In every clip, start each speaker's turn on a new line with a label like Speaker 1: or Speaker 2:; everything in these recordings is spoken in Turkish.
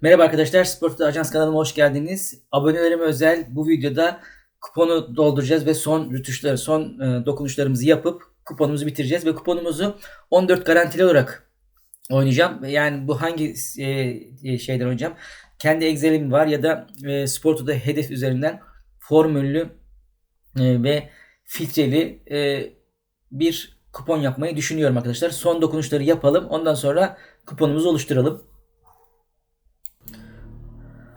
Speaker 1: Merhaba arkadaşlar, Sport'ta Ajans kanalıma hoş geldiniz. Abonelerime özel bu videoda kuponu dolduracağız ve son rütuşları, son e, dokunuşlarımızı yapıp kuponumuzu bitireceğiz ve kuponumuzu 14 garantili olarak oynayacağım. Yani bu hangi e, e, şeyden oynayacağım? Kendi Excel'im var ya da e, Sporto'da hedef üzerinden formüllü e, ve filtreli e, bir kupon yapmayı düşünüyorum arkadaşlar. Son dokunuşları yapalım. Ondan sonra kuponumuzu oluşturalım.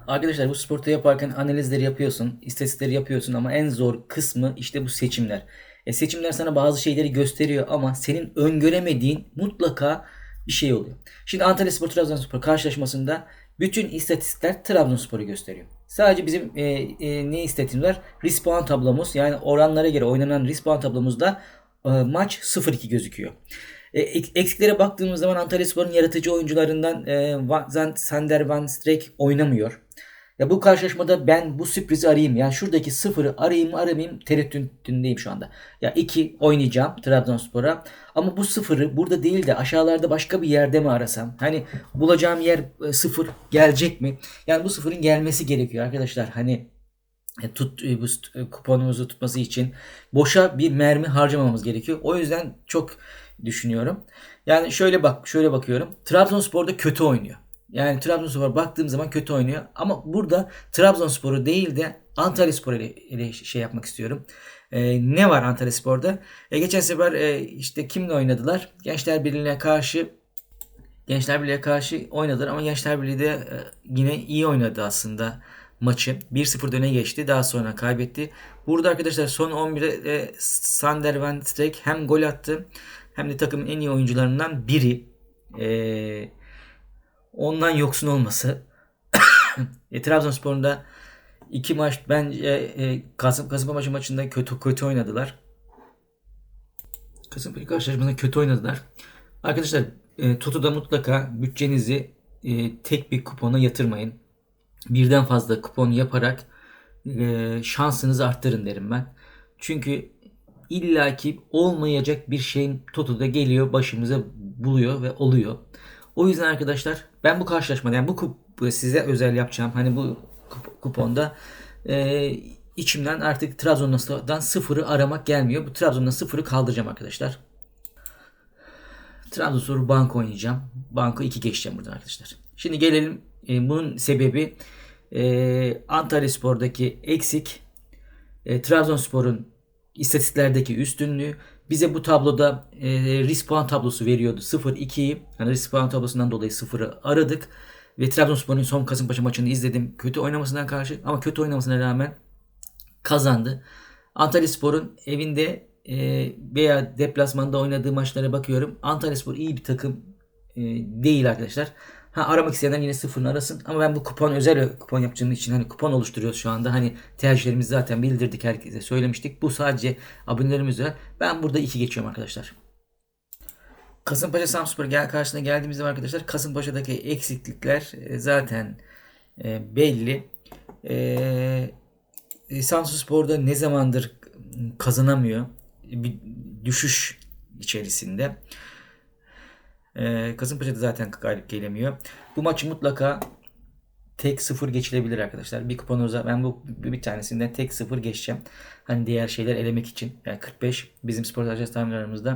Speaker 1: Arkadaşlar bu sporta yaparken analizleri yapıyorsun, istatistikleri yapıyorsun ama en zor kısmı işte bu seçimler. E seçimler sana bazı şeyleri gösteriyor ama senin öngöremediğin mutlaka bir şey oluyor. Şimdi Antalya Spor Trabzonspor karşılaşmasında bütün istatistikler Trabzonspor'u gösteriyor. Sadece bizim e, e, ne istatistiğimiz var? Risk puan tablomuz yani oranlara göre oynanan risk puan tablomuzda e, maç 0-2 gözüküyor. E, eksiklere baktığımız zaman Antalya Spor'un yaratıcı oyuncularından e, Sander Van Streek oynamıyor. Ya bu karşılaşmada ben bu sürprizi arayayım. Yani şuradaki sıfırı arayayım aramayayım tereddütündeyim şu anda. Ya iki oynayacağım Trabzonspor'a. Ama bu sıfırı burada değil de aşağılarda başka bir yerde mi arasam? Hani bulacağım yer e, sıfır gelecek mi? Yani bu sıfırın gelmesi gerekiyor arkadaşlar. Hani e, tut e, bu kuponumuzu tutması için boşa bir mermi harcamamamız gerekiyor. O yüzden çok düşünüyorum. Yani şöyle bak, şöyle bakıyorum. Trabzonspor'da kötü oynuyor. Yani Trabzonspor baktığım zaman kötü oynuyor. Ama burada Trabzonspor'u değil de Antalya Spor ile, ile şey yapmak istiyorum. Ee, ne var Antalya Spor'da? E, geçen sefer e, işte kimle oynadılar? Gençler Birliği'ne karşı Gençler Birliği'ne karşı oynadılar ama Gençler Birliği de e, yine iyi oynadı aslında maçı. 1-0 öne geçti. Daha sonra kaybetti. Burada arkadaşlar son 11'de e, Sander Van Streek hem gol attı hem de takımın en iyi oyuncularından biri. Eee ondan yoksun olması. e, Trabzonspor'un da iki maç bence e, Kasım Kasımpaşa maçında kötü kötü oynadılar. Kasımpaşa karşılaşmasında kötü oynadılar. Arkadaşlar e, Toto'da mutlaka bütçenizi e, tek bir kupona yatırmayın. Birden fazla kupon yaparak e, şansınızı arttırın derim ben. Çünkü illaki olmayacak bir şeyin Toto'da geliyor başımıza buluyor ve oluyor. O yüzden arkadaşlar ben bu karşılaşmada yani bu kup, size özel yapacağım hani bu kuponda e, içimden artık Trabzon'dan sıfırı aramak gelmiyor. Bu Trabzon'dan sıfırı kaldıracağım arkadaşlar. Trabzonspor banko oynayacağım. Banko 2 geçeceğim buradan arkadaşlar. Şimdi gelelim e, bunun sebebi e, Antalya Spor'daki eksik e, Trabzonspor'un istatistiklerdeki üstünlüğü bize bu tabloda e, risk puan tablosu veriyordu. 0-2'yi yani risk puan tablosundan dolayı 0'ı aradık. Ve Trabzonspor'un son Kasımpaşa maçını izledim. Kötü oynamasından karşı ama kötü oynamasına rağmen kazandı. Antalya Spor'un evinde e, veya deplasmanda oynadığı maçlara bakıyorum. Antalya Spor iyi bir takım e, değil arkadaşlar. Ha aramak isteyenler yine sıfırını arasın. Ama ben bu kupon özel kupon yapacağım için hani kupon oluşturuyoruz şu anda. Hani tercihlerimizi zaten bildirdik herkese söylemiştik. Bu sadece abonelerimiz özel. Ben burada iki geçiyorum arkadaşlar. Kasımpaşa Samspor gel karşısına geldiğimizde arkadaşlar Kasımpaşa'daki eksiklikler e, zaten e, belli. E, e Samsunspor'da ne zamandır kazanamıyor. Bir düşüş içerisinde. Ee, Kasımpaşa'da zaten galip gelemiyor. Bu maçı mutlaka tek sıfır geçilebilir arkadaşlar. Bir kuponunuza ben bu bir tanesinden tek sıfır geçeceğim. Hani diğer şeyler elemek için. Yani 45 bizim spor ajans tahminlerimizde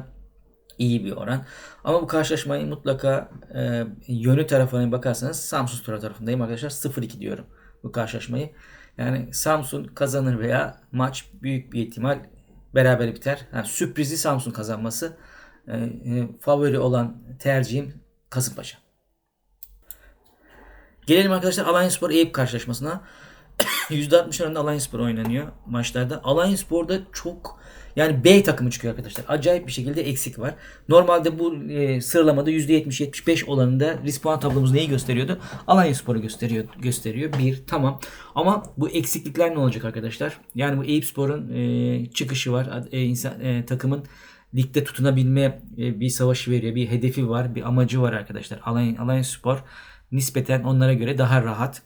Speaker 1: iyi bir oran. Ama bu karşılaşmayı mutlaka e, yönü tarafına bakarsanız Samsun Spor tarafındayım arkadaşlar. 0-2 diyorum bu karşılaşmayı. Yani Samsun kazanır veya maç büyük bir ihtimal beraber biter. Yani sürprizi Samsun kazanması e, e, favori olan tercihim Kasımpaşa. Gelelim arkadaşlar Alanyaspor Eyüp karşılaşmasına. %60 oranında Alanyaspor oynanıyor maçlarda. Alanyaspor'da çok yani B takımı çıkıyor arkadaşlar. Acayip bir şekilde eksik var. Normalde bu e, sıralamada %70-75 olanında risk puan tablomuz neyi gösteriyordu? Alanyaspor'u gösteriyor. gösteriyor. Bir tamam. Ama bu eksiklikler ne olacak arkadaşlar? Yani bu Eyüp Spor'un e, çıkışı var. E, insan, e, takımın ligde tutunabilme e, bir savaşı veriyor. Bir hedefi var, bir amacı var arkadaşlar. Alanya, Alanya Spor nispeten onlara göre daha rahat.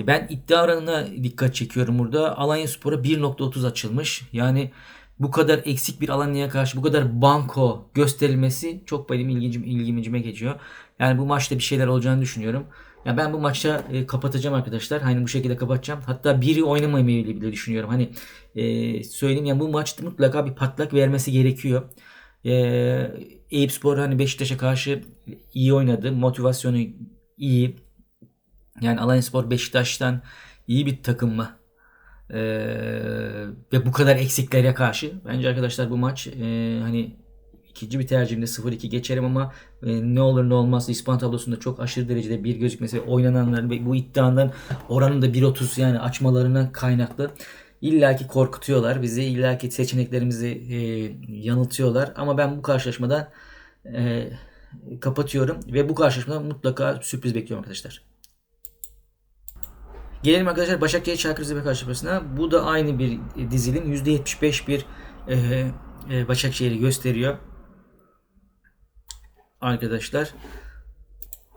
Speaker 1: E, ben iddia oranına dikkat çekiyorum burada. Alanya Spor'a 1.30 açılmış. Yani bu kadar eksik bir Alanya'ya karşı bu kadar banko gösterilmesi çok benim ilgim, ilgimicime geçiyor. Yani bu maçta bir şeyler olacağını düşünüyorum. Ya ben bu maçta e, kapatacağım arkadaşlar. Hani bu şekilde kapatacağım. Hatta biri oynamayı bile düşünüyorum. Hani e, söyleyeyim yani bu maçta mutlaka bir patlak vermesi gerekiyor. E, Eyüp hani Beşiktaş'a karşı iyi oynadı. Motivasyonu iyi. Yani Alanya Spor Beşiktaş'tan iyi bir takım mı? Ee, ve bu kadar eksiklere karşı bence arkadaşlar bu maç e, hani ikinci bir tercihimde 0-2 geçerim ama e, ne olur ne olmaz İspan tablosunda çok aşırı derecede bir gözükmesi oynananların ve bu iddianın oranında 1.30 yani açmalarına kaynaklı illaki korkutuyorlar bizi illaki seçeneklerimizi e, yanıltıyorlar ama ben bu karşılaşmada e, kapatıyorum ve bu karşılaşmada mutlaka sürpriz bekliyorum arkadaşlar. Gelelim arkadaşlar Başakşehir Çaykur Rizespor karşılaşmasına. Bu da aynı bir dizilim. %75 bir e, e, Başakşehir'i gösteriyor. Arkadaşlar.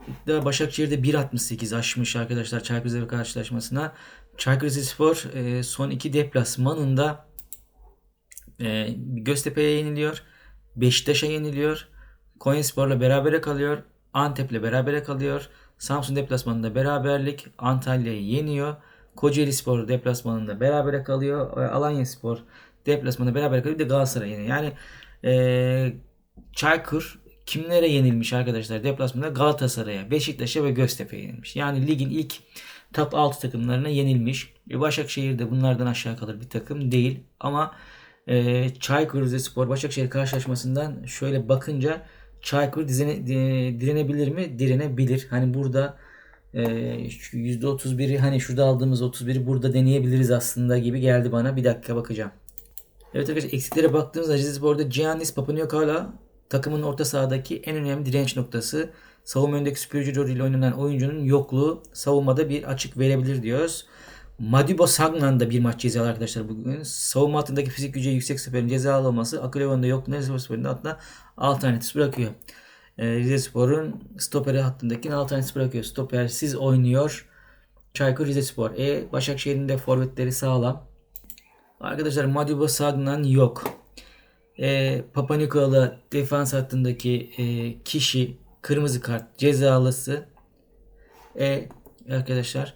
Speaker 1: İddia Başakşehir'de 1.68 aşmış arkadaşlar Çaykur Rizespor karşılaşmasına. Çaykur Rizespor e, son iki deplasmanında e, Göztepe'ye yeniliyor. Beşiktaş'a yeniliyor. Konyaspor'la berabere kalıyor. Antep'le berabere kalıyor. Samsun deplasmanında beraberlik. Antalya'yı yeniyor. Kocaeli Spor deplasmanında berabere kalıyor. Alanya Spor deplasmanında beraber kalıyor. Bir de Galatasaray yeniyor. Yani e, Çaykur kimlere yenilmiş arkadaşlar deplasmanda? Galatasaray'a, Beşiktaş'a ve Göztepe'ye yenilmiş. Yani ligin ilk top 6 takımlarına yenilmiş. E, Başakşehir de bunlardan aşağı kalır bir takım değil. Ama e, Çaykur Rizespor Başakşehir karşılaşmasından şöyle bakınca Çaykur dizene, direnebilir mi? Direnebilir. Hani burada e, %31'i hani şurada aldığımız 31'i burada deneyebiliriz aslında gibi geldi bana. Bir dakika bakacağım. Evet arkadaşlar eksiklere baktığımızda Rizespor'da Giannis Papanikolaou takımın orta sahadaki en önemli direnç noktası. Savunma önündeki süpürücü rolüyle oynanan oyuncunun yokluğu savunmada bir açık verebilir diyoruz. Madibo Sagnan da bir maç cezalı arkadaşlar bugün. Savunma hattındaki fizik gücü yüksek stoperin cezalı olması Akılevon'da yokluğunu Rize Spor'un hattına alternatif bırakıyor. E, Rize Spor'un stoperi hattındaki alternatif bırakıyor. Stopersiz oynuyor. Çaykur Rizespor. E, Başakşehir'in de forvetleri sağlam. Arkadaşlar Madibo Sagnan yok. E, Papa Nikola defans hattındaki e, kişi kırmızı kart cezalısı. E, arkadaşlar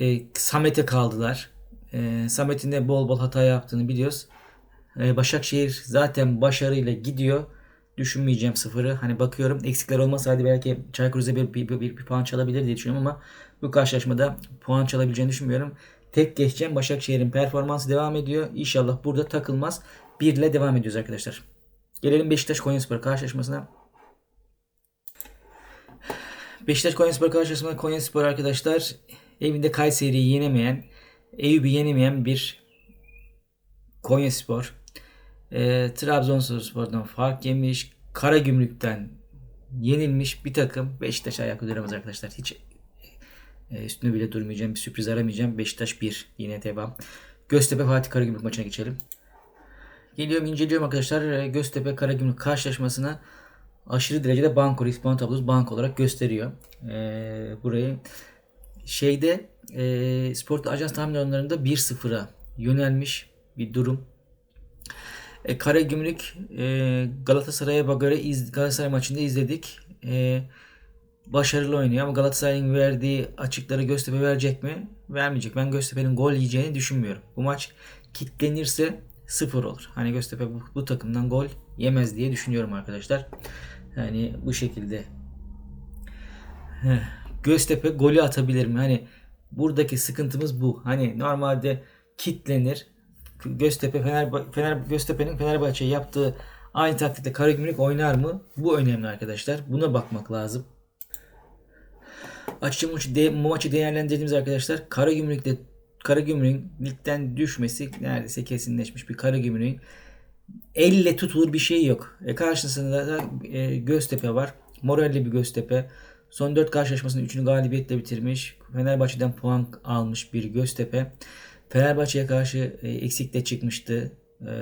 Speaker 1: e, Samet'e kaldılar. E, Samet'in de bol bol hata yaptığını biliyoruz. E, Başakşehir zaten başarıyla gidiyor. Düşünmeyeceğim sıfırı. Hani bakıyorum eksikler olmasaydı belki Çaykur Rize bir, bir, bir, bir, bir puan çalabilir diye düşünüyorum ama bu karşılaşmada puan çalabileceğini düşünmüyorum. Tek geçeceğim. Başakşehir'in performansı devam ediyor. İnşallah burada takılmaz. 1 ile devam ediyoruz arkadaşlar. Gelelim Beşiktaş Konyaspor karşılaşmasına. Beşiktaş Konyaspor karşılaşmasında Konyaspor arkadaşlar evinde Kayseri'yi yenemeyen, Eyüp'ü yenemeyen bir Konyaspor. E, Trabzonspor'dan fark yemiş. Karagümrük'ten yenilmiş bir takım. Beşiktaş ayakta duramaz arkadaşlar. Hiç e, üstüne bile durmayacağım. Bir sürpriz aramayacağım. Beşiktaş 1. Yine devam. Göztepe Fatih Karagümrük maçına geçelim. Geliyorum inceliyorum arkadaşlar. Göztepe Karagümrük karşılaşmasına aşırı derecede banko risk puan tablosu bank olarak gösteriyor. Ee, burayı şeyde e, sport ajans tahmin oranlarında 1-0'a yönelmiş bir durum. E, Karagümrük e, Galatasaray'a göre iz, Galatasaray maçında izledik. E, başarılı oynuyor ama Galatasaray'ın verdiği açıkları Göztepe verecek mi? Vermeyecek. Ben Göztepe'nin gol yiyeceğini düşünmüyorum. Bu maç kitlenirse sıfır olur. Hani Göztepe bu, bu takımdan gol yemez diye düşünüyorum arkadaşlar. Yani bu şekilde. Göztepe golü atabilir mi? Hani buradaki sıkıntımız bu. Hani normalde kitlenir. Göztepe Fener, Fener Göztepe'nin Fenerbahçe yaptığı aynı taktikte Karagümrük oynar mı? Bu önemli arkadaşlar. Buna bakmak lazım. Açıkça maçı, de, maçı değerlendirdiğimiz arkadaşlar Karagümrük'te Karagümrük'ün ligden düşmesi neredeyse kesinleşmiş bir Karagümrük'ün elle tutulur bir şey yok. E karşısında da e, Göztepe var. Moralli bir Göztepe. Son 4 karşılaşmasını 3'ünü galibiyetle bitirmiş. Fenerbahçe'den puan almış bir Göztepe. Fenerbahçe'ye karşı e, eksikle çıkmıştı. E,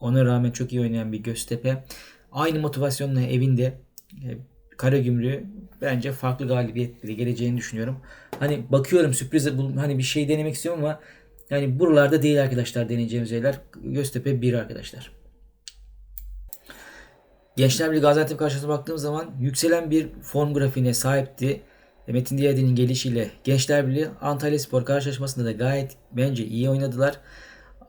Speaker 1: ona rağmen çok iyi oynayan bir Göztepe. Aynı motivasyonla evinde e, Karagümrük'ü bence farklı galibiyetle geleceğini düşünüyorum. Hani bakıyorum sürpriz hani bir şey denemek istiyorum ama yani buralarda değil arkadaşlar deneyeceğimiz şeyler. Göztepe 1 arkadaşlar. Gençler Birliği Gaziantep karşısına baktığım zaman yükselen bir form grafiğine sahipti. E, Metin Diyadi'nin gelişiyle Gençler Birliği Antalya Spor karşılaşmasında da gayet bence iyi oynadılar.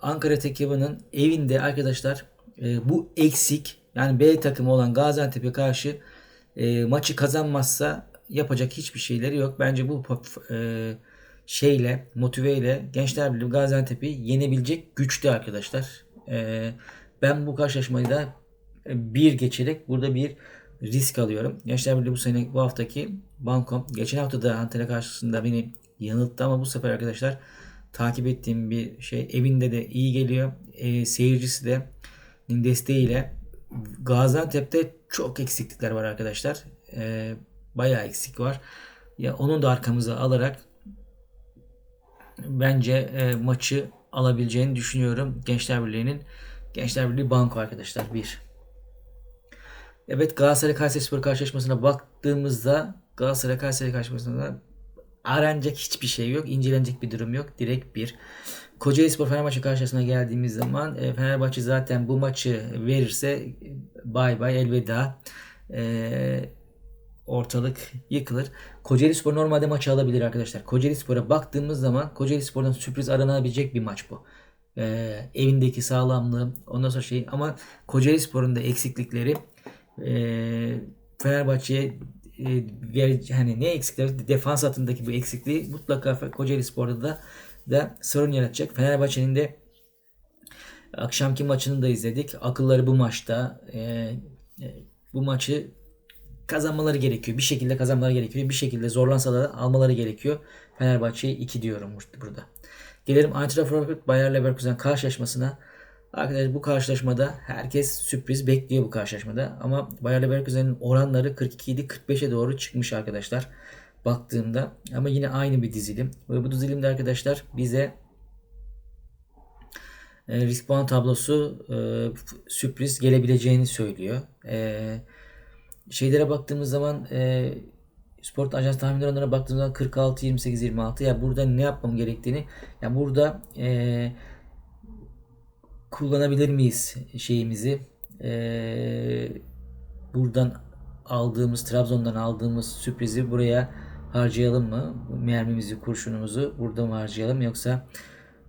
Speaker 1: Ankara takımının evinde arkadaşlar e, bu eksik yani B takımı olan Gaziantep'e karşı e, maçı kazanmazsa yapacak hiçbir şeyleri yok. Bence bu e, şeyle motiveyle Gençler Birliği Gaziantep'i yenebilecek güçte arkadaşlar. E, ben bu karşılaşmayı da bir geçerek burada bir risk alıyorum. Gençler Birliği bu sene bu haftaki Bankom. Geçen hafta da Antalya karşısında beni yanılttı ama bu sefer arkadaşlar takip ettiğim bir şey. Evinde de iyi geliyor. E, seyircisi de desteğiyle Gaziantep'te çok eksiklikler var arkadaşlar. E, bayağı eksik var. Ya onun da arkamıza alarak bence e, maçı alabileceğini düşünüyorum Gençler Birliği'nin. Gençler Birliği banko arkadaşlar bir. Evet Galatasaray Kayserispor karşılaşmasına baktığımızda Galatasaray Kayseri karşılaşmasında aranacak hiçbir şey yok. incelenecek bir durum yok. Direkt bir. Kocaeli Spor Fenerbahçe karşısına geldiğimiz zaman e, Fenerbahçe zaten bu maçı verirse bay bay elveda. E, ortalık yıkılır. Kocaeli Spor normalde maçı alabilir arkadaşlar. Kocaeli Spor'a baktığımız zaman Kocaeli Spor'dan sürpriz aranabilecek bir maç bu. E, evindeki sağlamlığı ondan sonra şey ama Kocaeli Spor'un da eksiklikleri e, Fenerbahçe'ye e, hani ne eksikleri defans hattındaki bu eksikliği mutlaka Kocaeli Spor'da da da sorun yaratacak. Fenerbahçe'nin de akşamki maçını da izledik. Akılları bu maçta. E, e, bu maçı kazanmaları gerekiyor. Bir şekilde kazanmaları gerekiyor. Bir şekilde zorlansa da almaları gerekiyor. Fenerbahçe'ye 2 diyorum burada. Gelelim Eintracht Frankfurt Bayer Leverkusen karşılaşmasına. Arkadaşlar bu karşılaşmada herkes sürpriz bekliyor bu karşılaşmada. Ama Bayer Leverkusen'in oranları 42 idi 45'e doğru çıkmış arkadaşlar. Baktığımda ama yine aynı bir dizilim. Ve bu dizilimde arkadaşlar bize e, risk puan tablosu e, sürpriz gelebileceğini söylüyor. E, şeylere baktığımız zaman e, Sport Ajans tahmin oranlarına baktığımız zaman 46 28 26 ya burada ne yapmam gerektiğini ya burada e, kullanabilir miyiz şeyimizi e, buradan aldığımız Trabzon'dan aldığımız sürprizi buraya harcayalım mı? Mermimizi, kurşunumuzu burada mı harcayalım yoksa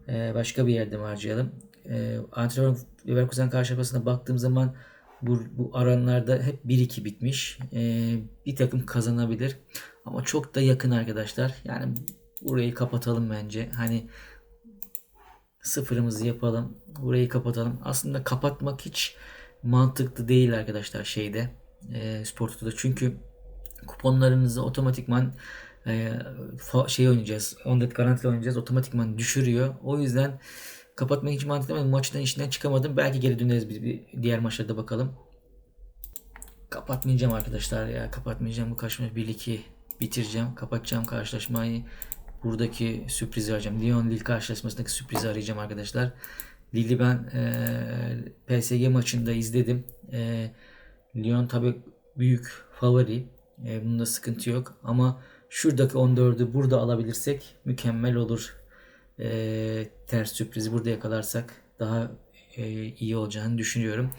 Speaker 1: e, başka bir yerde mi harcayalım? E, Antrenör Leverkusen karşılaşmasına baktığım zaman bu, bu aranlarda hep 1-2 bitmiş. E, bir takım kazanabilir. Ama çok da yakın arkadaşlar. Yani burayı kapatalım bence. Hani sıfırımızı yapalım. Burayı kapatalım. Aslında kapatmak hiç mantıklı değil arkadaşlar şeyde. E, Spor Çünkü kuponlarınızı otomatikman e, şey oynayacağız. 14 garantili oynayacağız. Otomatikman düşürüyor. O yüzden kapatmak hiç mantıklı değil. Maçtan işinden çıkamadım. Belki geri döneriz bir, bir diğer maçlarda bakalım. Kapatmayacağım arkadaşlar ya. Kapatmayacağım bu karşılaşmayı 1-2 bitireceğim. Kapatacağım karşılaşmayı. Buradaki sürprizi arayacağım. Lyon Lille karşılaşmasındaki sürprizi arayacağım arkadaşlar. Lille'i ben e, PSG maçında izledim. E, Lyon tabi büyük favori. E, bunda sıkıntı yok. Ama şuradaki 14'ü burada alabilirsek mükemmel olur. E, ters sürprizi burada yakalarsak daha e, iyi olacağını düşünüyorum.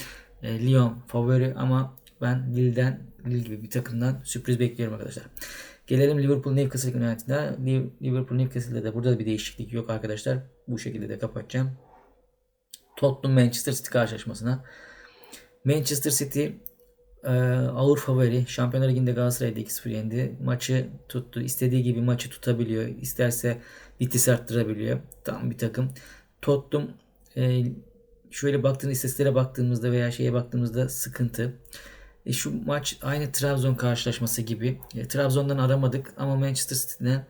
Speaker 1: E, Lyon favori ama ben Lille'den Lille gibi bir takımdan sürpriz bekliyorum arkadaşlar. Gelelim Liverpool Newcastle United'a. Liverpool Newcastle'de de burada bir değişiklik yok arkadaşlar. Bu şekilde de kapatacağım. Tottenham Manchester City karşılaşmasına. Manchester City e, ağır favori. Şampiyonlar Ligi'nde Galatasaray'da 2-0 yendi. Maçı tuttu. İstediği gibi maçı tutabiliyor. İsterse vites arttırabiliyor. Tam bir takım. Tottenham e, şöyle baktığınız istatistiklere baktığımızda veya şeye baktığımızda sıkıntı. E, şu maç aynı Trabzon karşılaşması gibi. E, Trabzon'dan aramadık ama Manchester City'den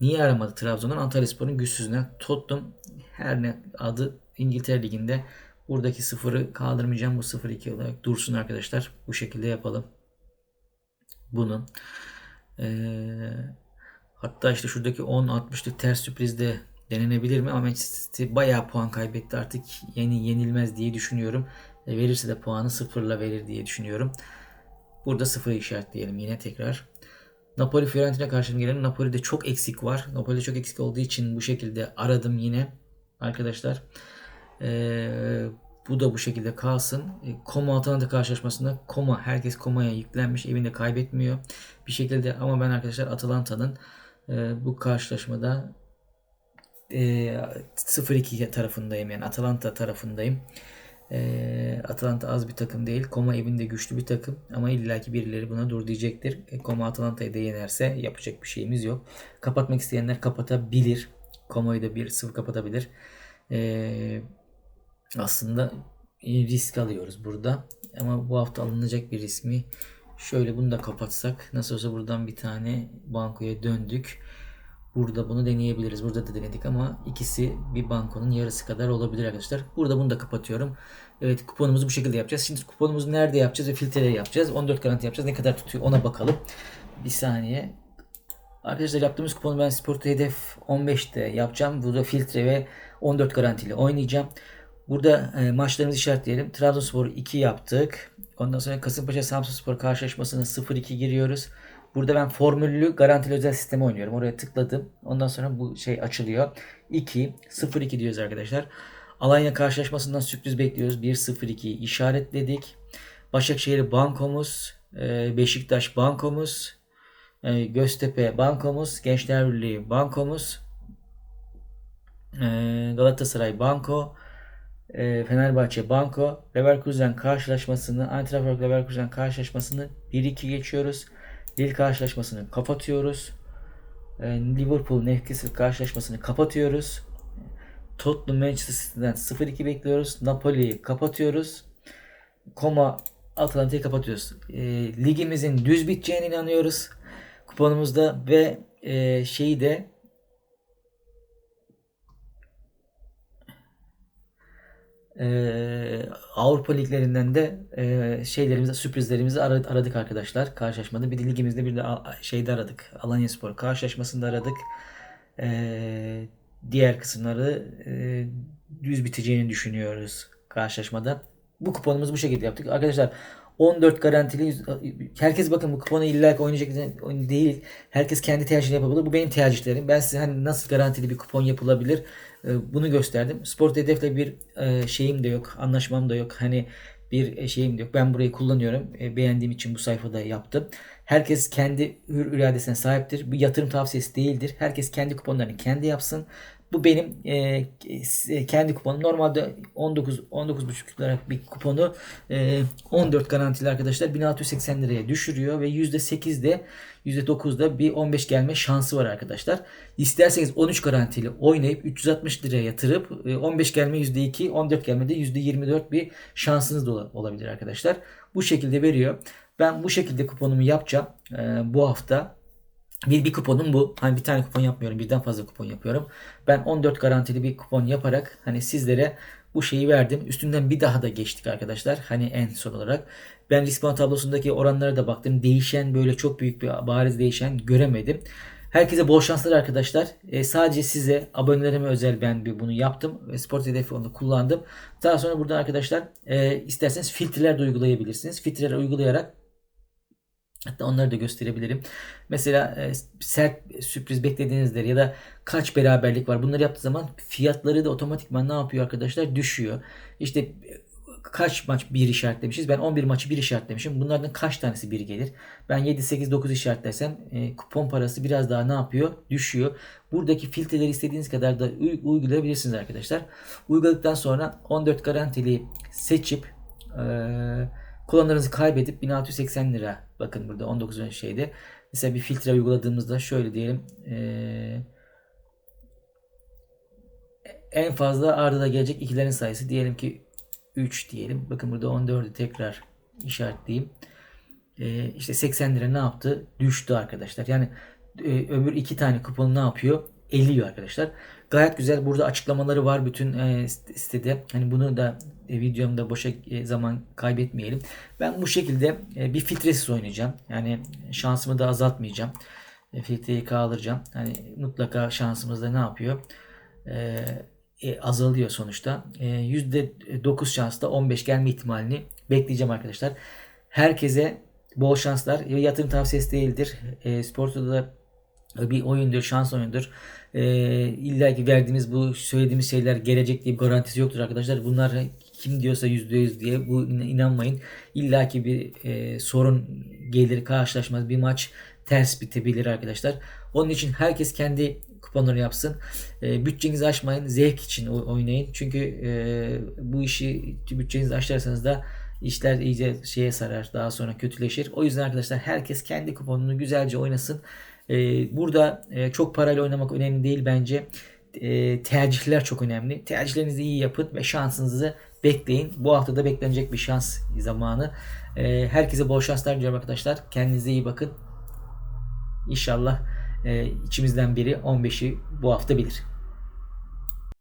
Speaker 1: niye aramadı Trabzon'dan? Antalyaspor'un güçsüzünden. Tottenham her ne adı İngiltere Ligi'nde buradaki sıfırı kaldırmayacağım. Bu 0-2 olarak dursun arkadaşlar. Bu şekilde yapalım. Bunu. Ee, hatta işte şuradaki 10-60'lık ters sürpriz de denenebilir mi? Ama Manchester City bayağı puan kaybetti. Artık yeni yenilmez diye düşünüyorum. E, verirse de puanı sıfırla verir diye düşünüyorum. Burada sıfır işaretleyelim yine tekrar. Napoli Fiorentina karşılığında gelelim. Napoli'de çok eksik var. Napoli'de çok eksik olduğu için bu şekilde aradım yine. Arkadaşlar. Ee, Bu da bu şekilde kalsın. E, Koma Atalanta karşılaşmasında Koma herkes Koma'ya yüklenmiş. Evinde kaybetmiyor. Bir şekilde ama ben arkadaşlar Atalanta'nın e, bu karşılaşmada e, 0-2 tarafındayım. Yani Atalanta tarafındayım. E, Atalanta az bir takım değil. Koma evinde güçlü bir takım. Ama illaki birileri buna dur diyecektir. E, Koma Atalanta'yı da yenerse yapacak bir şeyimiz yok. Kapatmak isteyenler kapatabilir. Koma'yı da 1-0 kapatabilir. E, aslında risk alıyoruz burada. Ama bu hafta alınacak bir risk mi? Şöyle bunu da kapatsak. Nasıl olsa buradan bir tane bankoya döndük. Burada bunu deneyebiliriz. Burada da denedik ama ikisi bir bankonun yarısı kadar olabilir arkadaşlar. Burada bunu da kapatıyorum. Evet kuponumuzu bu şekilde yapacağız. Şimdi kuponumuzu nerede yapacağız ve filtreleri yapacağız. 14 garanti yapacağız. Ne kadar tutuyor ona bakalım. Bir saniye. Arkadaşlar yaptığımız kuponu ben Sport'ta hedef 15'te yapacağım. Burada filtre ve 14 garantili oynayacağım. Burada e, maçlarımızı işaretleyelim. Trabzonspor 2 yaptık. Ondan sonra Kasımpaşa Samsunspor karşılaşmasına 0-2 giriyoruz. Burada ben formüllü garantili özel sistemi oynuyorum. Oraya tıkladım. Ondan sonra bu şey açılıyor. 2 0-2 diyoruz arkadaşlar. Alanya karşılaşmasından sürpriz bekliyoruz. 1-0-2 işaretledik. Başakşehir bankomuz, e, Beşiktaş bankomuz, e, Göztepe bankomuz, Gençler Birliği bankomuz, e, Galatasaray banko, Fenerbahçe banko, Leverkusen karşılaşmasını, Eintracht Leverkusen karşılaşmasını 1-2 geçiyoruz. Lille karşılaşmasını kapatıyoruz. Liverpool Newcastle karşılaşmasını kapatıyoruz. Tottenham Manchester City'den 0-2 bekliyoruz. Napoli'yi kapatıyoruz. Koma Atalanta'yı kapatıyoruz. E, ligimizin düz biteceğine inanıyoruz. Kuponumuzda ve e, şeyi de e, Avrupa liglerinden de e, şeylerimizi, sürprizlerimizi aradık, arkadaşlar. Karşılaşmada bir de ligimizde bir de şeyde aradık. Alanya Spor karşılaşmasında aradık. E, diğer kısımları e, düz biteceğini düşünüyoruz karşılaşmada. Bu kuponumuzu bu şekilde yaptık. Arkadaşlar 14 garantili herkes bakın bu kuponu illa oynayacak değil. Herkes kendi tercihini yapabilir. Bu benim tercihlerim. Ben size hani nasıl garantili bir kupon yapılabilir bunu gösterdim. Sport hedefle bir e, şeyim de yok. Anlaşmam da yok. Hani bir e, şeyim de yok. Ben burayı kullanıyorum. Beğendiğim için bu sayfada yaptım. Herkes kendi hür iradesine sahiptir. Bu yatırım tavsiyesi değildir. Herkes kendi kuponlarını kendi yapsın. Bu benim e, e kendi kuponum. Normalde 19 19,5 lira bir kuponu e, 14 garantili arkadaşlar 1680 liraya düşürüyor ve %8'de %9'da bir 15 gelme şansı var arkadaşlar. İsterseniz 13 garantili oynayıp 360 liraya yatırıp 15 e, gelme %2, 14 gelme de %24 bir şansınız da olabilir arkadaşlar. Bu şekilde veriyor. Ben bu şekilde kuponumu yapacağım e, bu hafta. Bir, bir kuponum bu. Hani bir tane kupon yapmıyorum. Birden fazla kupon yapıyorum. Ben 14 garantili bir kupon yaparak hani sizlere bu şeyi verdim. Üstünden bir daha da geçtik arkadaşlar. Hani en son olarak. Ben risk tablosundaki oranlara da baktım. Değişen böyle çok büyük bir bariz değişen göremedim. Herkese bol şanslar arkadaşlar. E, sadece size abonelerime özel ben bir bunu yaptım. Ve Sport Hedefi onu kullandım. Daha sonra burada arkadaşlar e, isterseniz filtreler de uygulayabilirsiniz. Filtreler uygulayarak Hatta onları da gösterebilirim. Mesela e, sert sürpriz beklediğinizde ya da kaç beraberlik var. Bunları yaptığı zaman fiyatları da otomatikman ne yapıyor arkadaşlar? Düşüyor. İşte e, kaç maç bir işaretlemişiz? Ben 11 maçı bir işaretlemişim. Bunlardan kaç tanesi bir gelir? Ben 7, 8, 9 işaretlersem e, kupon parası biraz daha ne yapıyor? Düşüyor. Buradaki filtreleri istediğiniz kadar da uygulayabilirsiniz arkadaşlar. Uyguladıktan sonra 14 garantili seçip eee kullanımlarınızı kaybedip 1680 lira bakın burada 19 şeyde mesela bir filtre uyguladığımızda şöyle diyelim ee, en fazla ardına gelecek ikilerin sayısı diyelim ki 3 diyelim. Bakın burada 14'ü tekrar işaretleyeyim. Ee, işte 80 lira ne yaptı? Düştü arkadaşlar. Yani e, öbür iki tane kupon ne yapıyor? Eliyor arkadaşlar. Gayet güzel. Burada açıklamaları var bütün e, sitede. Hani bunu da e, videomda boşa e, zaman kaybetmeyelim. Ben bu şekilde e, bir filtresiz oynayacağım. Yani şansımı da azaltmayacağım. E, filtreyi kaldıracağım. Hani mutlaka şansımız da ne yapıyor? E, e, azalıyor sonuçta. E, %9 şansla 15 gelme ihtimalini bekleyeceğim arkadaşlar. Herkese bol şanslar. Yatırım tavsiyesi değildir. E, sporda da bir oyundur, şans oyundur. E, İlla ki verdiğimiz bu söylediğimiz şeyler gelecek diye bir garantisi yoktur arkadaşlar. Bunlar kim diyorsa %100 diye bu in- inanmayın. İlla ki bir e, sorun gelir karşılaşmaz bir maç ters bitebilir arkadaşlar. Onun için herkes kendi kuponları yapsın. E, bütçenizi aşmayın. Zevk için oynayın. Çünkü e, bu işi bütçenizi aşarsanız da işler iyice şeye sarar. Daha sonra kötüleşir. O yüzden arkadaşlar herkes kendi kuponunu güzelce oynasın. E, burada e, çok parayla oynamak önemli değil bence. E, tercihler çok önemli. Tercihlerinizi iyi yapın ve şansınızı bekleyin. Bu hafta da beklenecek bir şans zamanı. E, herkese bol şanslar diliyorum arkadaşlar. Kendinize iyi bakın. İnşallah e, içimizden biri 15'i bu hafta bilir.